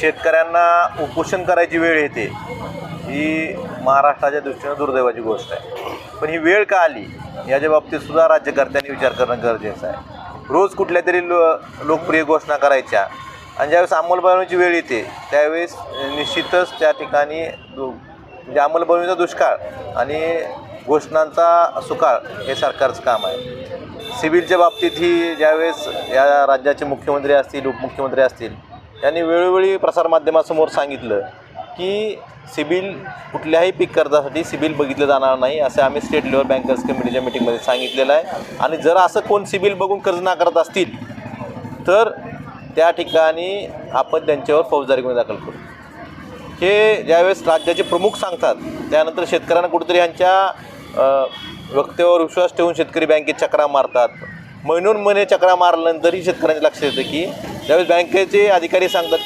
शेतकऱ्यांना उपोषण करायची वेळ येते ही महाराष्ट्राच्या दृष्टीनं दुर्दैवाची गोष्ट आहे. पण ही वेळ का आली? याच्या बाबतीत सुद्धा राज्यकर्त्यांनी विचार करणं गरजेचं आहे. रोज कुठल्या तरी लो लोकप्रिय घोषणा करायच्या आणि ज्यावेळेस अंमलबजावणीची वेळ येते त्यावेळेस निश्चितच त्या ठिकाणी दु- म्हणजे अंमलबजावणीचा दुष्काळ आणि घोषणांचा सुकाळ हे सरकारचं काम आहे. सिव्हिलच्या बाबतीत ही ज्यावेळेस या राज्याचे मुख्यमंत्री असतील उपमुख्यमंत्री असतील यांनी वेळोवेळी प्रसारमाध्यमासमोर सांगितलं की सिबिल कुठल्याही पीक कर्जासाठी सिबिल बघितलं जाणार नाही असं आम्ही स्टेट लेवल बँकर्स कमिटीच्या मिटिंगमध्ये सांगितलेलं आहे. आणि जर असं कोण सिबिल बघून कर्ज नाकारत असतील तर त्या ठिकाणी आपण त्यांच्यावर फौजदारी गुन्हे दाखल करू. हे ज्यावेळेस राज्याचे प्रमुख सांगतात त्यानंतर शेतकऱ्यांना कुठेतरी यांच्या अ, वक्तव्यावर विश्वास ठेवून शेतकरी बँकेत चक्रा मारतात. महिनोन महिने चक्रा मारल्यानंतरही शेतकऱ्यांच्या लक्षात येतं की त्यावेळेस बँकेचे अधिकारी सांगतात की